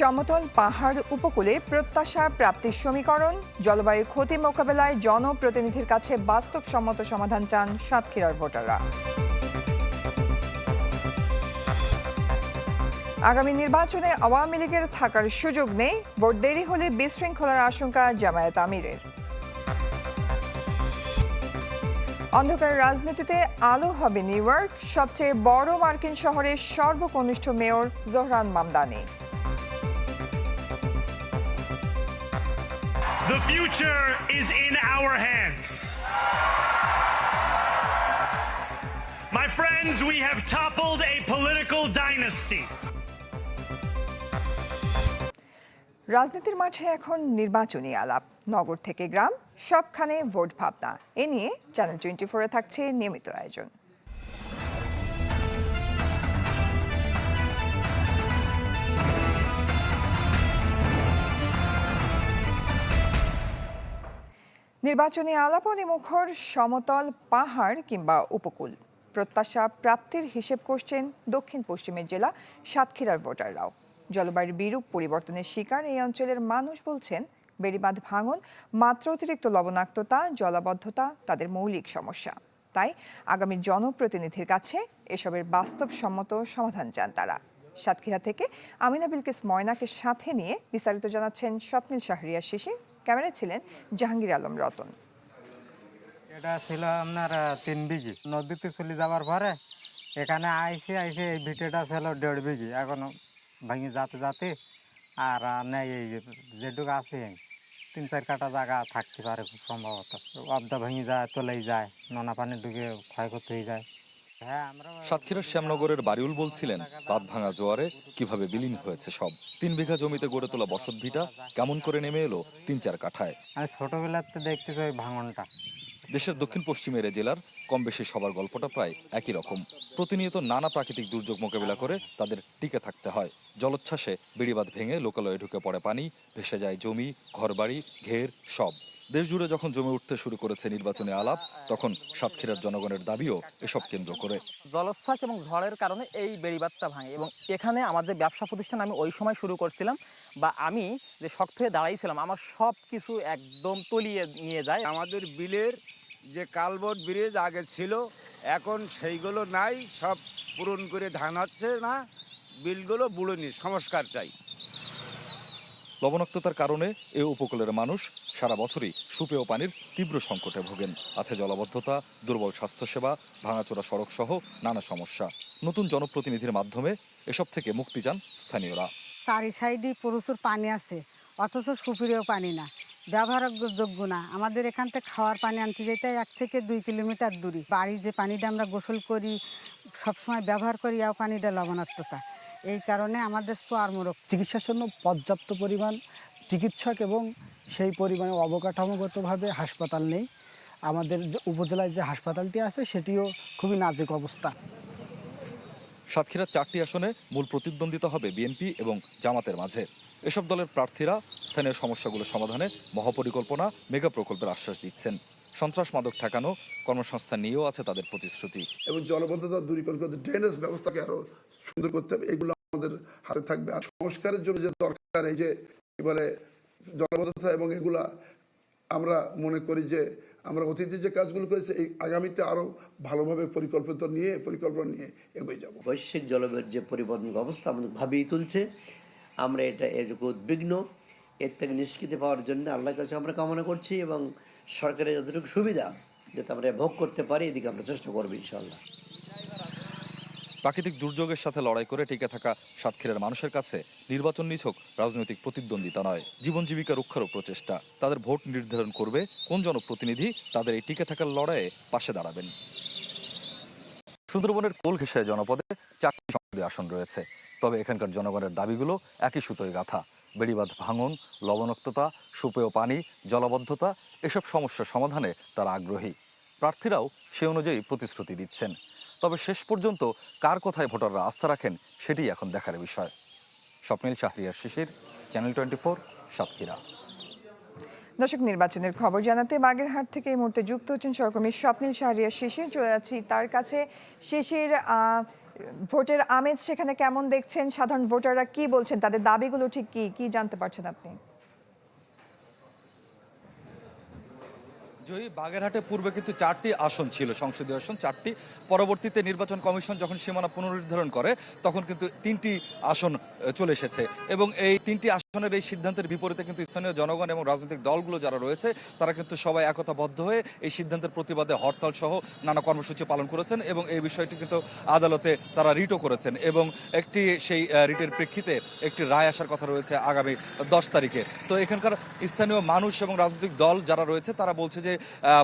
সমতল পাহাড় উপকূলে প্রত্যাশা প্রাপ্তির সমীকরণ। জলবায়ু ক্ষতি মোকাবেলায় জনপ্রতিনিধির কাছে বাস্তবসম্মত সমাধান চান সাতক্ষীরার ভোটাররা। আগামী নির্বাচনে আওয়ামী লীগের থাকার সুযোগ নেই। ভোট দেরি হলে বিশৃঙ্খলার আশঙ্কা জামায়াত আমিরের। অন্ধকার রাজনীতিতে আলো হবে নিউ সবচেয়ে বড় মার্কিন শহরের সর্বকনিষ্ঠ mayor Zohran Mamdani. The future is in our hands. My friends, we have toppled a political dynasty. রাজনীতির মাঠে এখন নির্বাচনী আলাপ নগর থেকে গ্রাম সবখানে ভোট ভাবনা এ নিয়ে চ্যানেল টোয়েন্টি ফোরে থাকছে নিয়মিত আয়োজন নির্বাচনী আলাপনে মুখর সমতল পাহাড় কিংবা উপকূল। প্রত্যাশা প্রাপ্তির হিসেব করছেন দক্ষিণ পশ্চিমের জেলা সাতক্ষীরার ভোটাররাও। জলবায়ুর বিরূপ পরিবর্তনের শিকার এই অঞ্চলের মানুষ বলছেন, বেড়িবাঁধ ভাঙন, মাত্র অতিরিক্ত লবণাক্ততা, জলাবদ্ধতা তাদের মৌলিক সমস্যা। তাই আগামী জনপ্রতিনিধির কাছে এসবের বাস্তবসম্মত সমাধান চান তারা। সাতক্ষীরা থেকে আমিনা বিলকিস ময়নাকে সাথে নিয়ে বিস্তারিত জানাচ্ছেন স্বপ্নিল শাহরিয়ার শেষে ক্যামেরায় ছিলেন জাহাঙ্গীর আলম রতন। এটা ছিল আপনার তিন বিঘি। নদীতে চলে যাওয়ার পরে এখানে আইসে আইসে এই ভিটেটা ছিল দেড় বিঘি। এখন ভেঙে যাতে যাতে আর নেই এই যেটুকু আছে। তিন চার কাটা জায়গা থাকতে পারে খুব সম্ভবত। অবদা ভেঙে যায় চলেই যায়, নোনা পানি ঢুকে ক্ষয়ক্ষতি হয়ে যায়। হ্যাঁ আমরা সাতক্ষীরার শ্যামনগরের বাড়িউল বলছিলেন বাঁধ ভাঙা জোয়ারে কীভাবে বিলীন হয়েছে সব। তিন বিঘা জমিতে গড়ে তোলা বসত ভিটা কেমন করে নেমে এলো তিন চার কাঠায়? আমি ছোটোবেলাতে দেখতেছি ওই ভাঙনটা। দেশের দক্ষিণ পশ্চিমের জেলার কম বেশি সবার গল্পটা প্রায় একই রকম। প্রতিনিয়ত নানা প্রাকৃতিক দুর্যোগ মোকাবিলা করে তাদের টিকে থাকতে হয়। জলোচ্ছ্বাসে বেড়িবাঁধ ভেঙে লোকালয়ে ঢুকে পড়ে পানি ভেসে যায় জমি ঘরবাড়ি ঘের সব। দেশ জুড়ে যখন জমে উঠতে শুরু করেছে নির্বাচনী আলাপ তখন সাতক্ষীরার জনগণের দাবিও এসব কেন্দ্র করে। জলোচ্ছ্বাস এবং ঝড়ের কারণে এই বেড়িবাঁধটা ভাঙে এবং এখানে আমার যে ব্যবসা প্রতিষ্ঠান আমি ওই সময় শুরু করছিলাম বা আমি যে শক্ত হয়ে দাঁড়াইছিলাম আমার সব কিছু একদম তলিয়ে নিয়ে যায়। আমাদের বিলের যে কালবট ব্রিজ আগে ছিল এখন সেইগুলো নাই সব পূরণ করে ধান হচ্ছে না বিলগুলো বুড়োনি সংস্কার চাই। লবণাক্ততার কারণে এ উপকূলের মানুষ সারা বছরই সুপেয় পানির তীব্র সংকটে ভোগেন। আছে জলাবদ্ধতা, দুর্বল স্বাস্থ্যসেবা, ভাঙাচোরা সড়ক সহ নানা সমস্যা। নতুন জনপ্রতিনিধির মাধ্যমে এসব থেকে মুক্তি চান স্থানীয়রা। চারি সাইডে প্রচুর পানি আছে, অথচ সুপিরিয় পানি না। ব্যবহারযোগ্য না। আমাদের এখান থেকে খাওয়ার পানি আনতে যেতে এক থেকে দুই কিলোমিটার দূরে। বাড়ি যে পানিটা আমরা গোসল করি, সবসময় ব্যবহার করি এই পানিটা লবণাক্ততা। এই কারণে আমাদের চর্মরোগ চিকিৎসার জন্য পর্যাপ্ত পরিমাণ চিকিৎসক এবং সেই পরিমাণে অবকাঠামোগতভাবে হাসপাতাল নেই। আমাদের যে উপজেলায় যে হাসপাতালটি আছে সেটিও খুবই নাজুক অবস্থা। সাতক্ষীরার চারটি আসনে মূল প্রতিদ্বন্দ্বিতা হবে বিএনপি এবং জামাতের মাঝে। এসব দলের প্রার্থীরা স্থানীয় সমস্যাগুলো সমাধানে মহাপরিকল্পনা মেগা প্রকল্পের আশ্বাস দিচ্ছেন। সন্ত্রাস মাদক ঠেকানো কর্মসংস্থান নিয়েও আছে তাদের প্রতিশ্রুতি। এবং জলবদ্ধতা দূরীকরণ করতে ড্রেনেজ ব্যবস্থাকে আরও সুন্দর করতে হবে, এগুলো আমাদের হাতে থাকবে। আর সংস্কারের জন্য যে দরকার, এই যে কি বলে, জলবদ্ধতা এবং এগুলা, আমরা মনে করি যে আমরা অতীতে যে কাজগুলো করেছি, এই আগামীতে আরও ভালোভাবে পরিকল্পিত নিয়ে, পরিকল্পনা নিয়ে এগিয়ে যাব। বৈশ্বিক জলবায়ুর যে পরিবর্তন অবস্থা আমাদের ভাবিয়ে তুলছে, আমরা এটা এরকম উদ্বিগ্ন। এর থেকে নিষ্কৃতি পাওয়ার জন্য আল্লাহর কাছে আমরা কামনা করছি এবং সরকারের যতটুকু সুবিধা, যাতে আমরা ভোগ করতে পারি, এদিকে আমরা চেষ্টা করব ইনশাল্লাহ প্রাকৃতিক দুর্যোগের সাথে লড়াই করে টিকে থাকা সাতক্ষীরার মানুষের কাছে নির্বাচন নিছক রাজনৈতিক প্রতিদ্বন্দ্বিতা নয়, জীবন জীবিকা রক্ষারও প্রচেষ্টা। তাদের ভোট নির্ধারণ করবে কোন জনপ্রতিনিধি, তাদের এই টিকে থাকার লড়াইয়ে পাশে দাঁড়াবেন। সুন্দরবনের কোল ঘেঁষে জনপদে চারটি সংসদীয় আসন রয়েছে। তবে এখানকার জনগণের দাবিগুলো একই সুতোয় গাথা। বেড়িবাঁধ ভাঙন, লবণাক্ততা, সুপেয় পানি, জলাবদ্ধতা, এসব সমস্যার সমাধানে তারা আগ্রহী। প্রার্থীরাও সে অনুযায়ী প্রতিশ্রুতি দিচ্ছেন। তবে শেষ পর্যন্ত কার কথায় ভোটাররা আস্থা রাখেন সেটি এখন দেখার বিষয়। Swapnil Shahriar Shishir, channel twenty four, Satkhira. দর্শক, নির্বাচনের খবর জানাতে বাগেরহাট থেকে এই মুহূর্তে যুক্ত হচ্ছেন সহকর্মী স্বপ্নিল শাহরিয়া শিশির। চলে যাচ্ছি তার কাছে। শিশির ভোটের আমেজ সেখানে কেমন দেখছেন? সাধারণ ভোটাররা কি বলছেন? তাদের দাবিগুলো ঠিক কি? কি জানতে পারছেন আপনি? জয়ী বাগেরহাটে পূর্বে কিন্তু চারটি আসন ছিল, সংসদীয় আসন চারটি। পরবর্তীতে নির্বাচন কমিশন যখন সীমানা পুনর্নির্ধারণ করে, তখন কিন্তু তিনটি আসন চলে এসেছে। এবং এই তিনটি আসনের এই সিদ্ধান্তের বিপরীতে কিন্তু স্থানীয় জনগণ এবং রাজনৈতিক দলগুলো যারা রয়েছে, তারা কিন্তু সবাই একতাবদ্ধ হয়ে এই সিদ্ধান্তের প্রতিবাদে হরতাল সহ নানা কর্মসূচি পালন করেছেন এবং এই বিষয়টি কিন্তু আদালতে তারা রিটও করেছেন এবং একটি সেই রিটের প্রেক্ষিতে একটি রায় আসার কথা রয়েছে আগামী দশ তারিখে। তো এখানকার স্থানীয় মানুষ এবং রাজনৈতিক দল যারা রয়েছে, তারা বলছে যে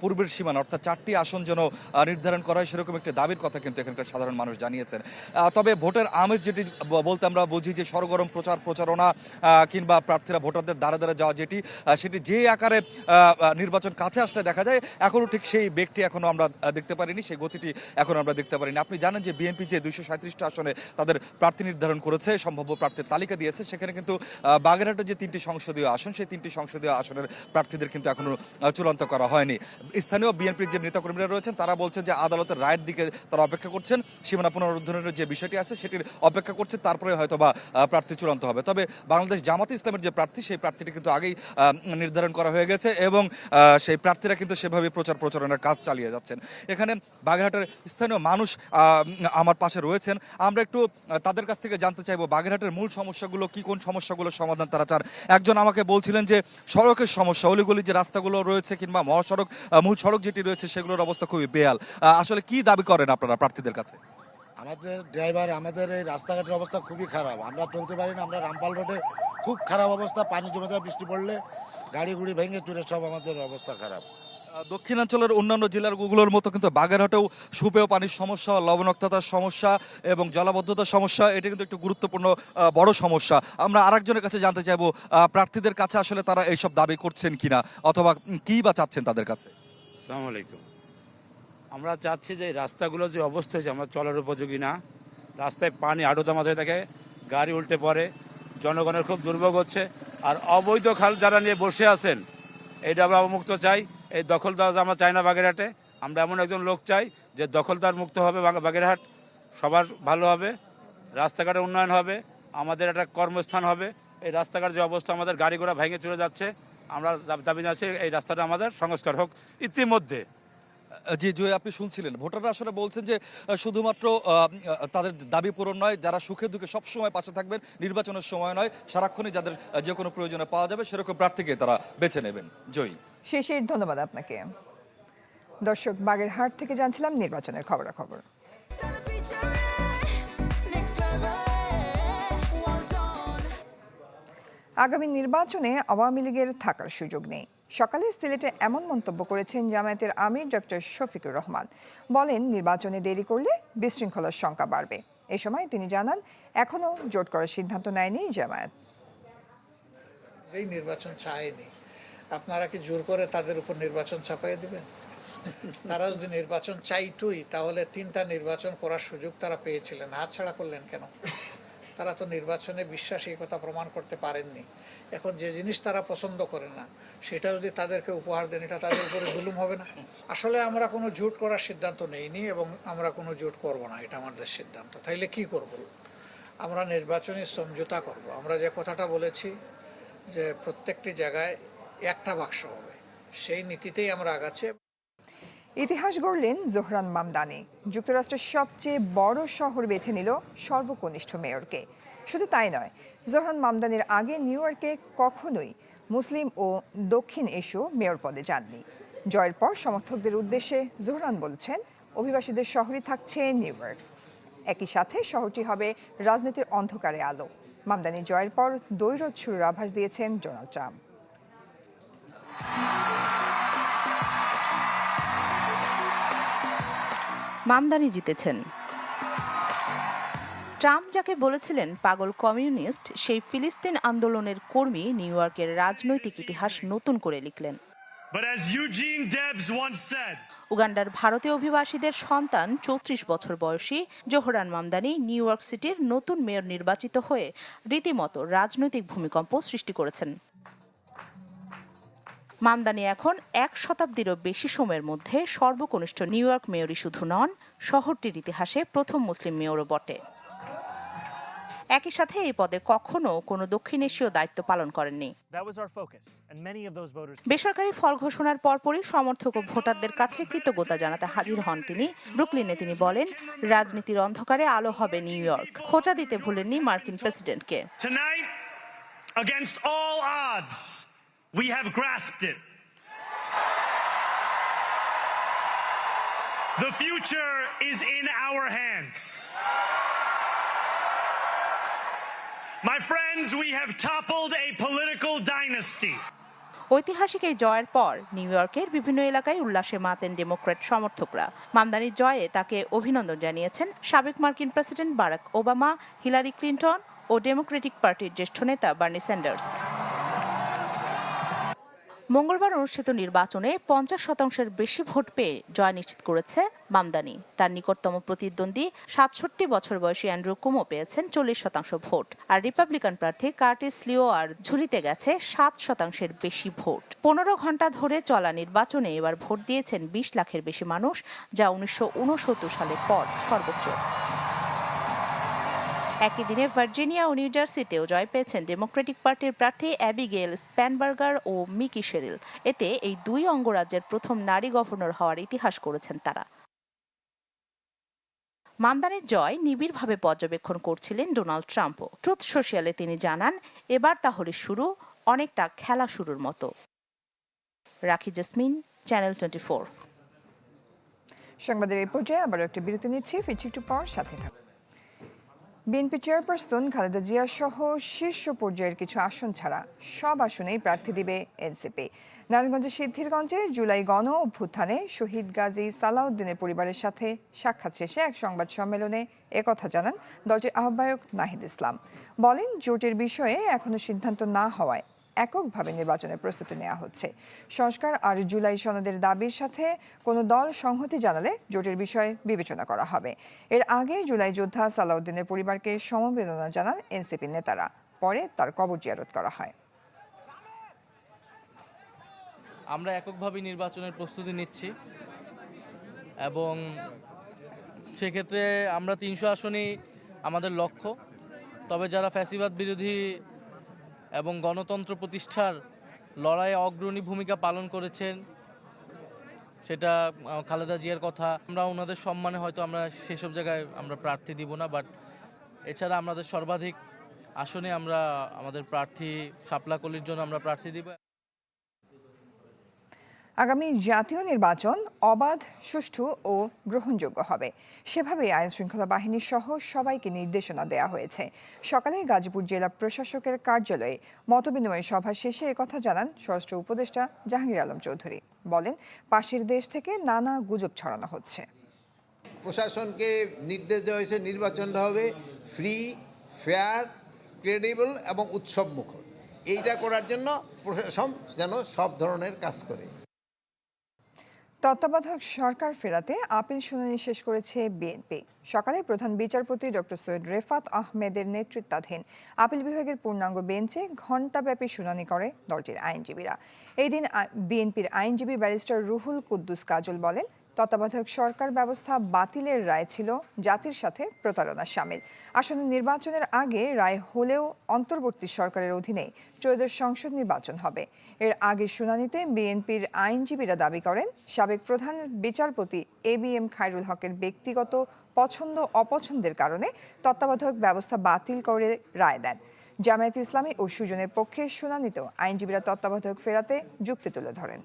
পূর্বের সীমানা অর্থাৎ চারটি আসন যেন নির্ধারণ করা হয়, সেরকম একটি দাবির কথা কিন্তু এখানকার সাধারণ মানুষ জানিয়েছেন। তবে ভোটের আমেজ যেটি বলতে আমরা বুঝি যে সরগরম প্রচার প্রচারণা কিংবা প্রার্থীরা ভোটারদের দ্বারা দ্বারা যাওয়া যেটি সেটি যে আকারে নির্বাচন কাছে আসলে দেখা যায় এখনও ঠিক সেই বেগটি এখনও আমরা দেখতে পারিনি সেই গতিটি এখন আমরা দেখতে পারিনি। আপনি জানেন যে বিএনপি যে দুইশো সাঁত্রিশটা আসনে তাদের প্রার্থী নির্ধারণ করেছে সম্ভাব্য প্রার্থীর তালিকা দিয়েছে সেখানে কিন্তু বাগেরহাটের যে তিনটি সংসদীয় আসন সেই তিনটি সংসদীয় আসনের প্রার্থীদের কিন্তু এখনও আহ, চূড়ান্ত করা হয়নি। স্থানীয় বিএনপির যে নেতাকর্মীরা রয়েছেন তারা বলছেন যে আদালতের রায়ের দিকে তারা অপেক্ষা করছেন সীমানা পুনরুদ্ধারের যে বিষয়টি আছে সেটির অপেক্ষা করছে তারপরে হয়তো বা প্রার্থী চূড়ান্ত হবে। তবে বাংলাদেশ জামাত ইসলামের যে প্রার্থী, সেই প্রার্থীটি কিন্তু আগেই নির্ধারণ করা হয়ে গেছে এবং সেই প্রার্থীরা কিন্তু সেভাবে প্রচার প্রচারণার কাজ চালিয়ে যাচ্ছেন। এখানে বাগেরহাটের স্থানীয় মানুষ আমার পাশে রয়েছেন। আমরা একটু তাদের কাছ থেকে জানতে চাইব, বাগেরহাটের মূল সমস্যাগুলো, কি কোন সমস্যাগুলোর সমাধান তারা চান? একজন আমাকে বলছিলেন যে, সড়কের সমস্যা, অলিগলি যে রাস্তাগুলো রয়েছে কিংবা মহাসড়ক মূল সড়ক যেটি রয়েছে, সেগুলোর অবস্থা খুবই বেয়াল আসলে কি দাবি করেন আপনারা প্রার্থীদের কাছে? আমাদের ড্রাইভার, আমাদের এই রাস্তাঘাটের অবস্থা খুবই খারাপ। আমরা চলতে পারি না, আমরা রামপাল রোডে খুব খারাপ অবস্থা পানি জমে যায় বৃষ্টি পড়লে গাড়ি গুড়ি ভেঙে চুরে সব আমাদের অবস্থা খারাপ। দক্ষিণাঞ্চলের অন্যান্য জেলার জেলাগুলোর মতো কিন্তু বাগেরহাটেও সুপেয় পানির সমস্যা লবণাক্ততার সমস্যা এবং জলাবদ্ধতার সমস্যা এটা কিন্তু একটু গুরুত্বপূর্ণ বড় সমস্যা। আমরা আরেকজনের কাছে জানতে চাইব প্রার্থীদের কাছে আসলে তারা এইসব দাবি করছেন কিনা অথবা কি বা চাচ্ছেন তাদের কাছে? আসসালামু আলাইকুম। আমরা চাচ্ছি যে রাস্তাগুলো যে অবস্থা হয়েছে আমরা চলার উপযোগী না। রাস্তায় পানি আড়তা মাথায় থাকে গাড়ি উল্টে পড়ে জনগণের খুব দুর্ভোগ হচ্ছে। আর অবৈধ খাল যারা নিয়ে বসে আছেন এটা আমরা মুক্ত চাই। এই দখলদার আমরা চাই না বাগেরহাটে, আমরা এমন একজন লোক চাই যে দখলদার মুক্ত হবে বাগ- বাগেরহাট। সবার ভালো হবে, রাস্তাঘাটের উন্নয়ন হবে, আমাদের একটা কর্মস্থান হবে। এই রাস্তাঘাট যে অবস্থা, আমাদের গাড়ি ঘোড়া ভেঙে চলে যাচ্ছে। আমরা দাবি- জানাচ্ছি এই রাস্তাটা আমাদের সংস্কার হোক। ইতিমধ্যে জি, জয় আপনি শুনছিলেন। ভোটাররা আসলে বলছেন যে শুধুমাত্র তাদের দাবি পূরণ নয়, যারা সুখে দুঃখে সবসময় পাশে থাকবেন, নির্বাচনের সময় নয়, সারাক্ষণই যাদের যে কোনো প্রয়োজনে পাওয়া যাবে, সেরকম প্রার্থীকে তারা বেছে নেবেন। জয়ী। শিশির ধন্যবাদ আপনাকে। দর্শক, বাগেরহাট থেকে জানছিলাম নির্বাচনের খবরাখবর। আগামী নির্বাচনে আওয়ামী লীগের থাকার সুযোগ নেই। সকালে সিলেটে এমন মন্তব্য করেছেন জামায়াতের আমির ডক্টর শফিকুর রহমান। বলেন, নির্বাচনে দেরি করলে বিশৃঙ্খলার সংখ্যা বাড়বে। এ সময় তিনি জানান এখনও জোট করার সিদ্ধান্ত নেয়নি জামায়াত। যেই নির্বাচন চায়নি আপনারা কি জোর করে তাদের উপর নির্বাচন চাপাই দিবেন? তারা যদি নির্বাচন চাইতই, তাহলে তিনটা নির্বাচন করার সুযোগ তারা পেয়েছিলেন। হাতছাড়া করলেন কেন? তারা তো নির্বাচনে বিশ্বাস এই কথা প্রমাণ করতে পারেননি। এখন যে জিনিস তারা পছন্দ করে না, সেটা যদি তাদেরকে উপহার দেন, এটা তাদের উপরে জুলুম হবে না? আসলে আমরা কোনো জোট করার সিদ্ধান্ত নেইনি এবং আমরা কোনো জোট করব না, এটা আমাদের সিদ্ধান্ত। তাইলে কি করব? আমরা নির্বাচনী সমঝোতা করব। আমরা যে কথাটা বলেছি যে প্রত্যেকটি জায়গায় একটা বাক্স হবে, সেই নীতিতেই আমরা আগাচ্ছি। ইতিহাস গড়লেন জোহরান মামদানি। যুক্তরাষ্ট্রের সবচেয়ে বড় শহর বেছে নিল সর্বকনিষ্ঠ মেয়রকে। শুধু তাই নয়, জোহরান মামদানির আগে নিউ ইয়র্কে কখনোই মুসলিম ও দক্ষিণ এশীয় মেয়র পদে যাননি। জয়ের পর সমর্থকদের উদ্দেশ্যে জোহরান বলছেন, অভিবাসীদের শহরই থাকছে নিউ ইয়র্ক। একই সাথে শহরটি হবে রাজনীতির অন্ধকারে আলো। মামদানি জয়ের পর দৈরথ শুরুর আভাস দিয়েছেন ডোনাল্ড ট্রাম্প। মামদানি জিতেছেন। ট্রাম্প যাকে বলেছিলেন পাগল কমিউনিস্ট সেই ফিলিস্তিন আন্দোলনের কর্মী নিউ ইয়র্কের রাজনৈতিক ইতিহাস নতুন করে লিখলেন। উগান্ডার ভারতীয় অভিবাসীদের সন্তান চৌত্রিশ বছর বয়সী জোহরান মামদানি নিউ ইয়র্ক সিটির নতুন মেয়র নির্বাচিত হয়ে রীতিমতো রাজনৈতিক ভূমিকম্প সৃষ্টি করেছেন। মামদানি এখন এক শতাব্দীরও বেশি সময়ের মধ্যে সর্বকনিষ্ঠ নিউ ইয়র্ক মেয়রই শুধু নন শহরটির ইতিহাসে প্রথম মুসলিম মেয়রও বটে। একই সাথে এই পদে কখনো কোনো দক্ষিণ এশীয় দায়িত্ব পালন করেননি. বেসরকারি ফল ঘোষণার পরপরই সমর্থক ও ভোটারদের কাছে কৃতজ্ঞতা জানাতে হাজির হন তিনি। ব্রুকলিনে তিনি বলেন রাজনীতির অন্ধকারে আলো হবে নিউ ইয়র্ক। খোঁচা দিতে ভুলেননি মার্কিন প্রেসিডেন্টকে। Against all odds, we have grasped it. The future is in our hands. My friends, we have toppled a political dynasty. ঐতিহাসিক এই জয়ের পর নিউ ইয়র্কের বিভিন্ন এলাকায় উল্লাসে মাতেন ডেমোক্র্যাট সমর্থকরা মামদানির জয়ে তাকে অভিনন্দন জানিয়েছেন সাবেক মার্কিন president Barack Obama Hillary Clinton ও ডেমোক্রেটিক পার্টির জ্যেষ্ঠ নেতা বার্নি স্যান্ডার্স মঙ্গলবার অনুষ্ঠিত নির্বাচনে পঞ্চাশ শতাংশের বেশি ভোট পেয়ে জয় নিশ্চিত করেছে মামদানি। তার নিকটতম প্রতিদ্বন্দ্বী সাতষট্টি বছর বয়সী অ্যান্ড্রু কুমো পেয়েছেন চল্লিশ শতাংশ ভোট। আর রিপাবলিকান প্রার্থী কার্টিস লিও আর ঝুলিতে গেছে সাত শতাংশের বেশি ভোট। পনেরো ঘণ্টা ধরে চলা নির্বাচনে এবার ভোট দিয়েছেন বিশ লাখের বেশি মানুষ, যা উনিশশো উনসত্তর সালের পর সর্বোচ্চ। একই দিনে ভার্জিনিয়া ও নিউ জার্সিতেও জয় পেয়েছেন ডেমোক্রেটিক পার্টির প্রার্থী অ্যাবিগেল স্প্যানবার্গার ও মিকি শেরিল। এতে এই দুই অঙ্গরাজ্যের প্রথম নারী গভর্নর হওয়ার ইতিহাস করেছেন তারা। মামদানের জয় নিবিড়ভাবে পর্যবেক্ষণ করছিলেন ডোনাল্ড ট্রাম্পও। ট্রুথ সোশিয়ালে তিনি জানান, এবার তাহলে শুরু, অনেকটা খেলা শুরুর মতো। রাখি জেসমিন, চ্যানেল টোয়েন্টি ফোর। সংবাদের এই পর্যায়ে আবার একটা বিরতি নিচ্ছি। ফিরছি একটু পর, সাথে থাকুন। বিএনপি চেয়ারপারসন খালেদা জিয়া সহ শীর্ষ পর্যায়ের কিছু আসন ছাড়া সব আসনেই প্রার্থী দিবে এনসিপি। নারায়ণগঞ্জের সিদ্ধিরগঞ্জে জুলাই গণ অভ্যুত্থানে শহীদ গাজী সালাউদ্দিনের পরিবারের সাথে সাক্ষাৎ শেষে এক সংবাদ সম্মেলনে একথা জানান দলটির আহ্বায়ক নাহিদ ইসলাম। বলেন, জোটের বিষয়ে এখনও সিদ্ধান্ত না হওয়ায় এককভাবে নির্বাচনের প্রস্তুতি নেওয়া হচ্ছে। সংস্কার আর জুলাই সনদের দাবির সাথে কোনো দল সংহতি জানালে জোটের বিষয়ে বিবেচনা করা হবে। এর আগে জুলাই যোদ্ধা সালাউদ্দিনের পরিবারকে সমবেদনা জানান এনসিপি নেতারা। পরে তার কবর জিয়ারত করা হয়। আমরা এককভাবে নির্বাচনের প্রস্তুতি নিচ্ছি এবং সেক্ষেত্রে আমরা তিনশো আসনেই আমাদের লক্ষ্য। তবে যারা ফ্যাসিবাদ বিরোধী এবং গণতন্ত্র প্রতিষ্ঠার লড়াইয়ে অগ্রণী ভূমিকা পালন করেছেন। সেটা খালেদা জিয়ার কথা। আমরা ওনাদের সম্মানে হয়তো আমরা সেসব জায়গায় আমরা প্রার্থী দিব না বাট এছাড়া আমাদের সর্বাধিক আসনে আমরা, আমাদের প্রার্থী শাপলাকলির জন্য আমরা প্রার্থী দিব। আগামী জাতীয় নির্বাচন অবাধ, সুষ্ঠু ও গ্রহণযোগ্য হবে। সেভাবে আইন শৃঙ্খলা বাহিনী সহ সবাইকে নির্দেশনা দেওয়া হয়েছে। সকালে গাজীপুর জেলা প্রশাসকের কার্যালয়ে মতবিনিময় সভা শেষে একথা জানান স্বরাষ্ট্র উপদেষ্টা জাহাঙ্গীর আলম চৌধুরী। বলেন, পাশের দেশ থেকে নানা গুজব ছড়ানো হচ্ছে। প্রশাসনকে নির্দেশ দেওয়া হয়েছে নির্বাচনটা হবে ফ্রি, ফেয়ার, ক্রেডিবল এবং উৎসব মুখর এইটা করার জন্য প্রশাসন যেন সব ধরনের কাজ করে। তত্ত্বাবধায়ক সরকার ফেরাতে আপিল শুনানি শেষ করেছে বিএনপি। সকালে প্রধান বিচারপতি ডক্টর সৈয়দ রেফাত আহমেদের নেতৃত্বাধীন আপিল বিভাগের পূর্ণাঙ্গ বেঞ্চে ঘণ্টাব্যাপী শুনানি করে দলটির আইনজীবীরা। এই দিন বিএনপির আইনজীবী ব্যারিস্টার রুহুল কুদ্দুস কাজল বলেন তত্ত্বাবধায়ক সরকার ব্যবস্থা বাতিলের রায় ছিল জাতির সাথে প্রতারণা সামিল। আসন্ন নির্বাচনের আগে রায় হলেও অন্তর্বর্তী সরকারের অধীনে ত্রয়োদশ সংসদ নির্বাচন হবে। এর আগে শুনানিতে বিএনপির আইনজীবীরা দাবি করেন, সাবেক প্রধান বিচারপতি এ বি এম খায়রুল হকের ব্যক্তিগত পছন্দ অপছন্দের কারণে তত্ত্বাবধায়ক ব্যবস্থা বাতিল করে রায় দেন। জামায়াত ইসলামী ও সুজনের পক্ষে শুনানিতেও আইনজীবীরা তত্ত্বাবধায়ক ফেরাতে যুক্তি তুলে ধরেন।